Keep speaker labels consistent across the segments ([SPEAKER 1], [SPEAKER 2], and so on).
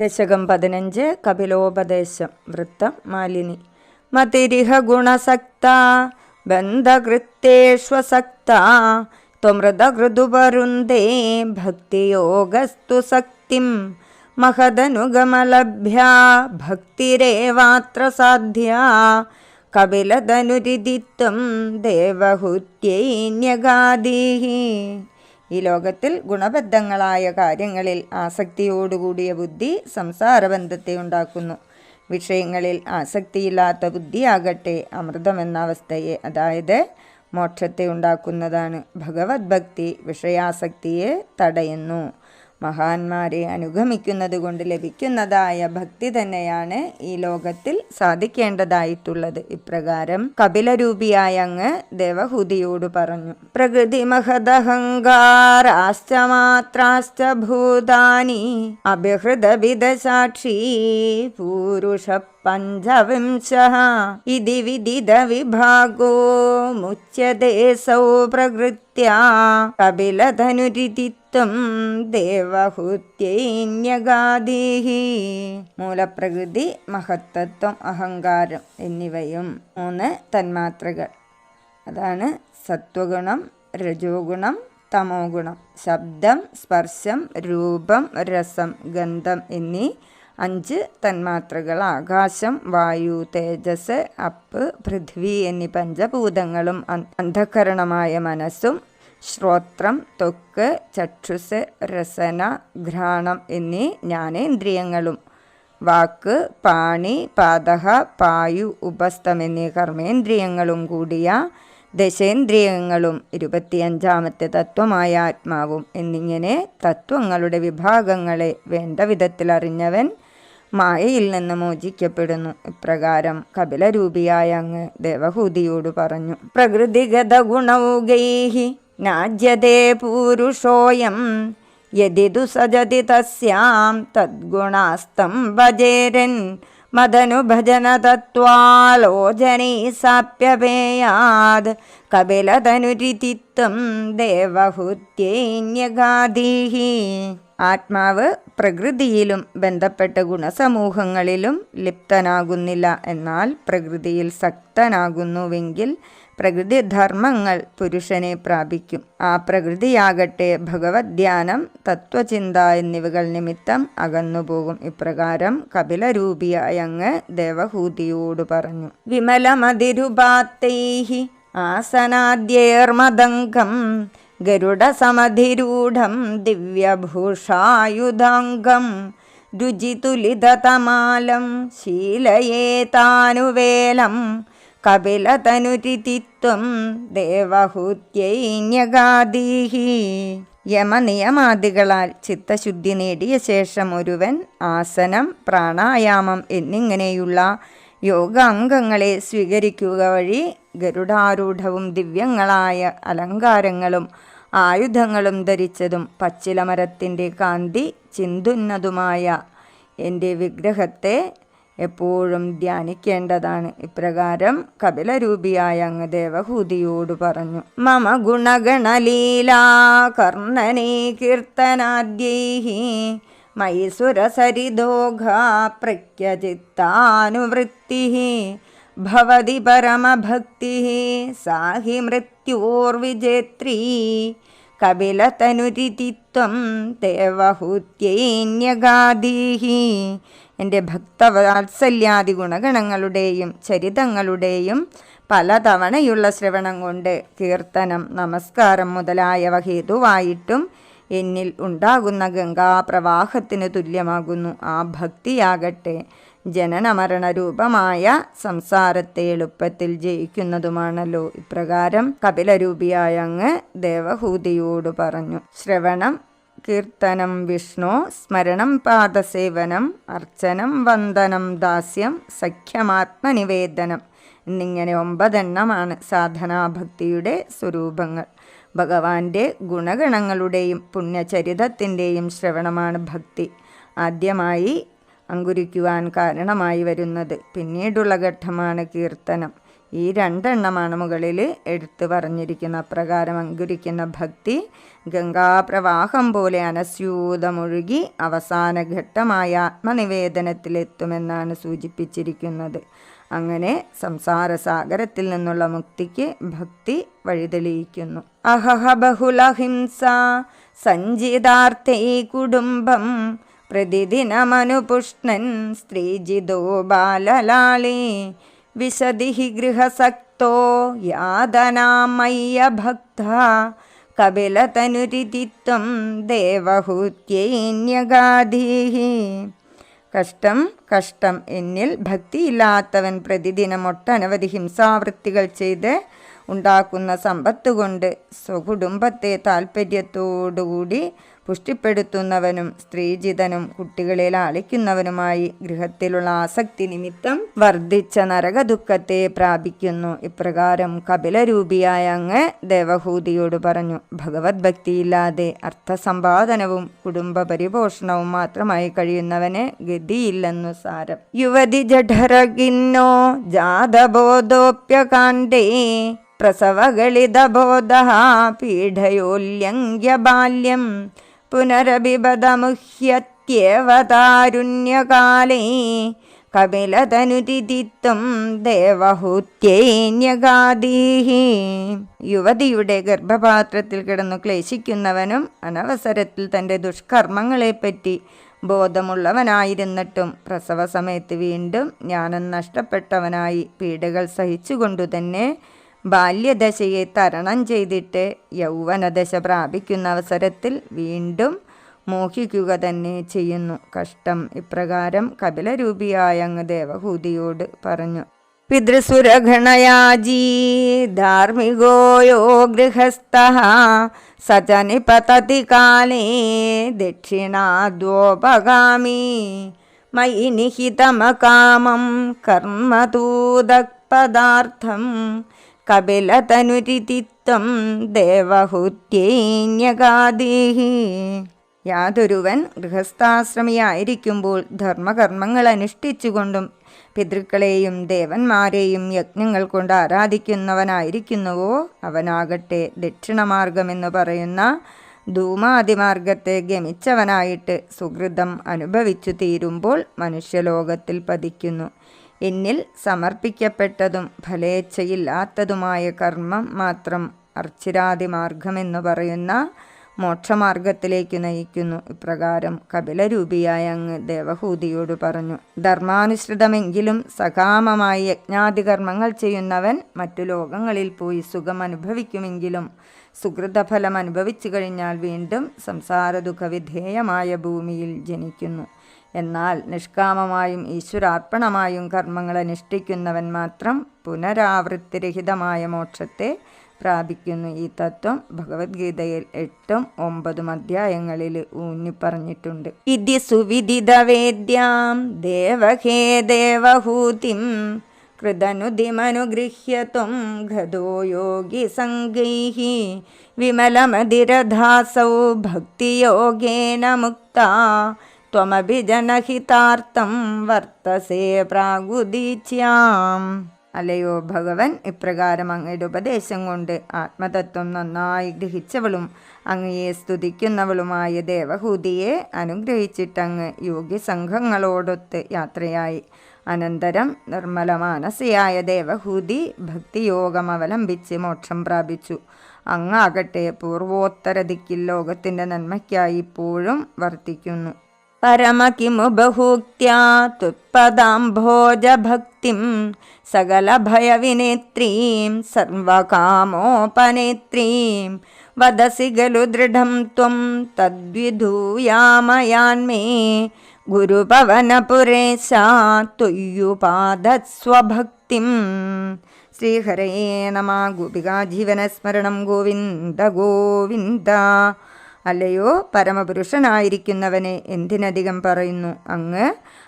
[SPEAKER 1] ദശകം പതിനഞ്ച് കപിലോപദേശം വൃത്തം മാലിനി. മതിരിഹ ഗുണസക്ത ബന്ധകൃത്തേഷ്വസക്ത ത്വമൃതകൃതുപരുന്തേ ഭക്തിയോഗസ്തു സക്തിം മഹദനുഗമലഭ്യ ഭക്തിരേവാത്ര സാധ്യ കപിലതനുരിതിത്വം ദേവഹുത്യൈന്യഗാദീഹി ഈ ലോകത്തിൽ ഗുണബദ്ധങ്ങളായ കാര്യങ്ങളിൽ ആസക്തിയോടുകൂടിയ ബുദ്ധി സംസാരബന്ധത്തെ ഉണ്ടാക്കുന്നു. വിഷയങ്ങളിൽ ആസക്തിയില്ലാത്ത ബുദ്ധിയാകട്ടെ അമൃതമെന്ന അവസ്ഥയെ അതായത് മോക്ഷത്തെ ഉണ്ടാക്കുന്നതാണ്. ഭഗവത് ഭക്തി വിഷയാസക്തിയെ തടയുന്നു. മഹാന്മാരെ അനുഗമിക്കുന്നത് കൊണ്ട് ലഭിക്കുന്നതായ ഭക്തി തന്നെയാണ് ഈ ലോകത്തിൽ സാധിക്കേണ്ടതായിട്ടുള്ളത്. ഇപ്രകാരം കപിലരൂപിയായ അങ്ങ് ദേവഹൂതിയോട് പറഞ്ഞു പ്രകൃതി മഹദഹങ്കാരാശ്ച മാത്രാശ്ച ഭൂതാനി പൂരുഷ പഞ്ചവിംശ ഇതി വിദിത വിഭാഗോ മുച്ചതേ സൗ പ്രകൃത്യ കപിലധനുരിതിത്വം ദേവഹുത്യൈന്യഗാദീഹി. മൂലപ്രകൃതി മഹത്തത്വം അഹങ്കാരം എന്നിവയും മൂന്ന് തന്മാത്രകൾ. അതാണ് സത്വഗുണം രജോഗുണം തമോ ഗുണം ശബ്ദം സ്പർശം രൂപം രസം ഗന്ധം എന്നീ അഞ്ച് തന്മാത്രകൾ ആകാശം വായു തേജസ് അപ്പ് പൃഥ്വി എന്നീ പഞ്ചഭൂതങ്ങളും അന്ധകരണമായ മനസ്സും ശ്രോത്രം ത്വക്ക് ചക്ഷുസ് രസന ഘ്രാണം എന്നീ ജ്ഞാനേന്ദ്രിയങ്ങളും വാക്ക് പാണി പാതഹ പായു ഉപസ്ഥം എന്നീ കർമ്മേന്ദ്രിയങ്ങളും കൂടിയ ദശേന്ദ്രിയങ്ങളും ഇരുപത്തിയഞ്ചാമത്തെ തത്വമായ ആത്മാവും എന്നിങ്ങനെ തത്വങ്ങളുടെ വിഭാഗങ്ങളെ വേണ്ട വിധത്തിൽ അറിഞ്ഞവൻ മായയിൽ നിന്ന് മോചിക്കപ്പെടുന്നു. ഇപ്രകാരം കപിലരൂപിയായ അങ്ങ് ദേവഹൂതിയോട് പറഞ്ഞു. പ്രകൃതിഗത ഗുണൗഗൈഹി പൂരുഷോയം. യദിതു സജതി തസ്യാം. തദ്ഗുണാസ്തം ഭജേരൻ. മദനുഭജന തത്വാലോചനൈ സാപ്യപേയാത് കപിലതനുരിതിത്വം ദേവഹുത്യൈന്യഗാധീഹി. ആത്മാവ് പ്രകൃതിയിലും ബന്ധപ്പെട്ട ഗുണസമൂഹങ്ങളിലും ലിപ്തനാകുന്നില്ല. എന്നാൽ പ്രകൃതിയിൽ സക്തനാകുന്നുവെങ്കിൽ പ്രകൃതി ധർമ്മങ്ങൾ പുരുഷനെ പ്രാപിക്കും. ആ പ്രകൃതിയാകട്ടെ ഭഗവത് ധ്യാനം തത്വചിന്ത എന്നിവകൾ നിമിത്തം അകന്നുപോകും. ഇപ്രകാരം കപിലരൂപിയായ അങ്ങ് ദേവഹൂതിയോട് പറഞ്ഞു വിമലമതിരുപാത്തൈഹി ആസനാദ്യേർമദംഗം ഗരുഡസമധിരൂഢം ദിവ്യഭൂഷായുധാംഗം രുചിതുലിതതമാലം ശീലയേതാനുവേലം കപിലതനുരിതിത്വം ദേവഹൂത്യൈന്യഗാദീഹി യമനിയമാദികളാൽ ചിത്തശുദ്ധി നേടിയ ശേഷം ഒരുവൻ ആസനം പ്രാണായാമം എന്നിങ്ങനെയുള്ള യോഗാംഗങ്ങളെ സ്വീകരിക്കുക വഴി ഗരുഡാരൂഢവും ദിവ്യങ്ങളായ അലങ്കാരങ്ങളും ആയുധങ്ങളും ധരിച്ചതും പച്ചിലമരത്തിന്റെ കാന്തി ചിന്തുന്നതുമായ എന്റെ വിഗ്രഹത്തെ എപ്പോഴും ധ്യാനിക്കേണ്ടതാണ്. ഇപ്രകാരം കപിലരൂപിയായ അങ്ങ് ദേവഹൂതിയോട് പറഞ്ഞു മമ ഗുണഗണലീലാ കർണനീ കീർത്തനാദ്യൈ മൈസുരസരിദോഘാ പ്രഖ്യചിത്താനുവൃത്തി ഭവതി പരമഭക്തി സാഹി മൃത്യോർവിജേത്രീ കപിലതനുരിതിത്വം ദേവഹൂത്യൈന്യഗാദീഹി എന്റെ ഭക്തവാത്സല്യാദി ഗുണഗണങ്ങളുടെയും ചരിതങ്ങളുടെയും പലതവണയുള്ള ശ്രവണം കൊണ്ട് കീർത്തനം നമസ്കാരം മുതലായവ ഹേതുവായിട്ടും എന്നിൽ ഉണ്ടാകുന്ന ഗംഗാപ്രവാഹത്തിന് തുല്യമാകുന്നു. ആ ഭക്തിയാകട്ടെ ജനനമരണ രൂപമായ സംസാരത്തെ എളുപ്പത്തിൽ ജയിക്കുന്നതുമാണല്ലോ. ഇപ്രകാരം കപിലരൂപിയായ അങ്ങ് ദേവഹൂതിയോട് പറഞ്ഞു ശ്രവണം കീർത്തനം വിഷ്ണു സ്മരണം പാദസേവനം അർച്ചനം വന്ദനം ദാസ്യം സഖ്യമാത്മനിവേദനം എന്നിങ്ങനെ ഒമ്പതെണ്ണമാണ് സാധനാഭക്തിയുടെ സ്വരൂപങ്ങൾ. ഭഗവാന്റെ ഗുണഗണങ്ങളുടെയും പുണ്യചരിതത്തിന്റെയും ശ്രവണമാണ് ഭക്തി. ആദ്യമായി അങ്കുരിക്കുവാൻ കാരണമായി വരുന്നത് പിന്നീടുള്ള ഘട്ടമാണ് കീർത്തനം. ഈ രണ്ടെണ്ണമാണ് മുകളിൽ എടുത്തു പറഞ്ഞിരിക്കുന്ന അപ്രകാരം അങ്കുരിക്കുന്ന ഭക്തി. ഗംഗാപ്രവാഹം പോലെ അനസ്യൂതമൊഴുകി അവസാന ഘട്ടമായ ആത്മനിവേദനത്തിലെത്തുമെന്നാണ് സൂചിപ്പിച്ചിരിക്കുന്നത്. അങ്ങനെ സംസാരസാഗരത്തിൽ നിന്നുള്ള മുക്തിക്ക് ഭക്തി വഴിതെളിയിക്കുന്നു. അഹഹ ബഹുലഹിംസ സഞ്ചിതാർത്ഥേ കുടുംബം. പ്രതിദിനമനുപുഷ്ണൻ സ്ത്രീജിതോ ബാലലാളി. വിശതി ഗൃഹസക്തോ യാതനാമയ്യ ഭക്ത കപിലതനുരിതിത്വം ദേവഹൂത്യൈന്യഗാധീഹി. കഷ്ടം കഷ്ടം എന്നിൽ ഭക്തിയില്ലാത്തവൻ പ്രതിദിനം ഒട്ടനവധി ഹിംസാവൃത്തികൾ ചെയ്ത് ഉണ്ടാക്കുന്ന സമ്പത്ത് കൊണ്ട് സ്വകുടുംബത്തെ താൽപ്പര്യത്തോടുകൂടി പുഷ്ടിപ്പെടുത്തുന്നവനും സ്ത്രീജിതനും കുട്ടികളെ ലാളിക്കുന്നവനുമായി ഗൃഹത്തിലുള്ള ആസക്തി നിമിത്തം വർദ്ധിച്ച നരകദുഃഖത്തെ പ്രാപിക്കുന്നു. ഇപ്രകാരം കപിലരൂപിയായ അങ്ങ് ദേവഹൂതിയോട് പറഞ്ഞു ഭഗവത് ഭക്തിയില്ലാതെ അർത്ഥസമ്പാദനവും കുടുംബ പരിപോഷണവും മാത്രമായി കഴിയുന്നവന് ഗതിയില്ലെന്നു സാരം. യുവതി ജഠരകിന്നോ ജാതബോധോപ്യകാണ്ടേ പ്രസവഗളിതബോധ പീഠയോല്യംഗ്യ ബാല്യം പുനരഭിപദമുഹ്യത്യവതാരുണ്യകാലേ കപിലതനുതിഥിത്വം ദേവഹൂത്യൈന്യഗാദീഹി യുവതിയുടെ ഗർഭപാത്രത്തിൽ കിടന്നു ക്ലേശിക്കുന്നവനും അനവസരത്തിൽ തന്റെ ദുഷ്കർമ്മങ്ങളെപ്പറ്റി ബോധമുള്ളവനായിരുന്നിട്ടും പ്രസവ സമയത്ത് വീണ്ടും ജ്ഞാനം നഷ്ടപ്പെട്ടവനായി പീഡകൾ സഹിച്ചുകൊണ്ടു തന്നെ ബാല്യദശയെ തരണം ചെയ്തിട്ട് യൗവനദശ പ്രാപിക്കുന്ന അവസരത്തിൽ വീണ്ടും മോഹിക്കുക തന്നെ ചെയ്യുന്നു. കഷ്ടം ഇപ്രകാരം കപിലരൂപിയായ അങ്ങ് ദേവഹൂതിയോട് പറഞ്ഞു പിതൃസുരഗണയാജീ ധാർമ്മികോയോ ഗൃഹസ്ഥ സജനി പതതി കാലേ ദക്ഷിണാദ്വോപഗാമി മയി കർമ്മതൂതപദാർത്ഥം കപിലതനുരിതിത്വം ദേവഹുത്യൈന്യകാദേഹി. യാതൊരുവൻ ഗൃഹസ്ഥാശ്രമിയായിരിക്കുമ്പോൾ ധർമ്മകർമ്മങ്ങൾ അനുഷ്ഠിച്ചുകൊണ്ടും പിതൃക്കളെയും ദേവന്മാരെയും യജ്ഞങ്ങൾ കൊണ്ട് ആരാധിക്കുന്നവനായിരിക്കുന്നുവോ അവനാകട്ടെ ദക്ഷിണമാർഗമെന്ന് പറയുന്ന ധൂമാതിമാർഗത്തെ ഗമിച്ചവനായിട്ട് സുഹൃതം അനുഭവിച്ചു തീരുമ്പോൾ മനുഷ്യലോകത്തിൽ പതിക്കുന്നു. എന്നിൽ സമർപ്പിക്കപ്പെട്ടതും ഫലേച്ഛയില്ലാത്തതുമായ കർമ്മം മാത്രം അർച്ചിരാതി മാർഗമെന്ന് പറയുന്ന മോക്ഷമാർഗത്തിലേക്ക് നയിക്കുന്നു. ഇപ്രകാരം കപിലരൂപിയായ അങ്ങ് ദേവഹൂതിയോട് പറഞ്ഞു ധർമാനുസൃതമെങ്കിലും സകാമമായി യജ്ഞാതികർമ്മങ്ങൾ ചെയ്യുന്നവൻ മറ്റു ലോകങ്ങളിൽ പോയി സുഖം അനുഭവിക്കുമെങ്കിലും സുഹൃതഫലം അനുഭവിച്ചു കഴിഞ്ഞാൽ വീണ്ടും സംസാര ദുഃഖവിധേയമായ ഭൂമിയിൽ ജനിക്കുന്നു. എന്നാൽ നിഷ്കാമമായും ഈശ്വരാർപ്പണമായും കർമ്മങ്ങൾ അനുഷ്ഠിക്കുന്നവൻ മാത്രം പുനരാവൃത്തിരഹിതമായ മോക്ഷത്തെ പ്രാപിക്കുന്നു. ഈ തത്വം ഭഗവത്ഗീതയിൽ എട്ടും ഒമ്പതും അധ്യായങ്ങളിൽ ഊന്നി പറഞ്ഞിട്ടുണ്ട് ഇതി സുവിദിതവേദ്യാം ദേവഹേ ദേവഹൂതിം കൃതനുദിമനുഗൃഹ്യത്വം ഘതോ യോഗി സംഗൈഹി വിമലമതിരധാസൗ ഭക്തിയോഗേന മുക്താ ത്വമഭിജനഹിതാർത്ഥം വർത്തസേ പ്രാഗുദീച്യാം. അല്ലയോ ഭഗവൻ? ഇപ്രകാരം അങ്ങയുടെ ഉപദേശം കൊണ്ട് ആത്മതത്വം നന്നായി ഗ്രഹിച്ചവളും അങ്ങയെ സ്തുതിക്കുന്നവളുമായ ദേവഹൂതിയെ അനുഗ്രഹിച്ചിട്ടങ്ങ് യോഗ്യസംഘങ്ങളോടൊത്ത് യാത്രയായി. അനന്തരം നിർമ്മല മാനസയായ ദേവഹൂതി ഭക്തിയോഗം അവലംബിച്ച് മോക്ഷം പ്രാപിച്ചു. അങ്ങാകട്ടെ പൂർവോത്തര ദിക്കിൽ ലോകത്തിന്റെ നന്മയ്ക്കായി ഇപ്പോഴും വർത്തിക്കുന്നു. परम किमु बहूक्त्या तुत्पदाम्भोजभक्तिं सकलभयविनेत्रीं सर्वकामोपनेत्रीं वदसि खलु दृढं त्वं तद्विधूयामयान्मे गुरुपवनपुरे सा तुय्युपादस्वभक्तिं श्रीहरे नमः मा गुपिगाजीवनस्मरणं गोविन्द गोविन्द। അല്ലയോ? പരമപുരുഷനായിരിക്കുന്നവനെ എന്തിനധികം പറയുന്നു? അങ്ങ്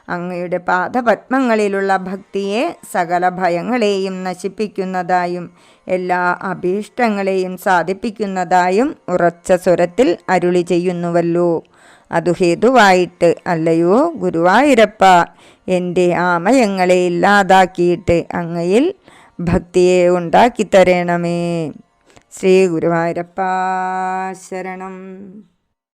[SPEAKER 1] അങ്ങയുടെ പാദപത്മങ്ങളിലുള്ള ഭക്തിയെ സകല ഭയങ്ങളെയും നശിപ്പിക്കുന്നതായും എല്ലാ അഭീഷ്ടങ്ങളെയും സാധിപ്പിക്കുന്നതായും ഉറച്ച സ്വരത്തിൽ അരുളി ചെയ്യുന്നുവല്ലോ. അതു ഹേതുവായിട്ട് അല്ലയോ? ഗുരുവായൂരപ്പ എന്റെ ആമയങ്ങളെ ഇല്ലാതാക്കിയിട്ട് അങ്ങയിൽ ഭക്തിയെ ഉണ്ടാക്കി തരണമേ ശ്രീ ഗുരുവായൂരപ്പ ശരണം.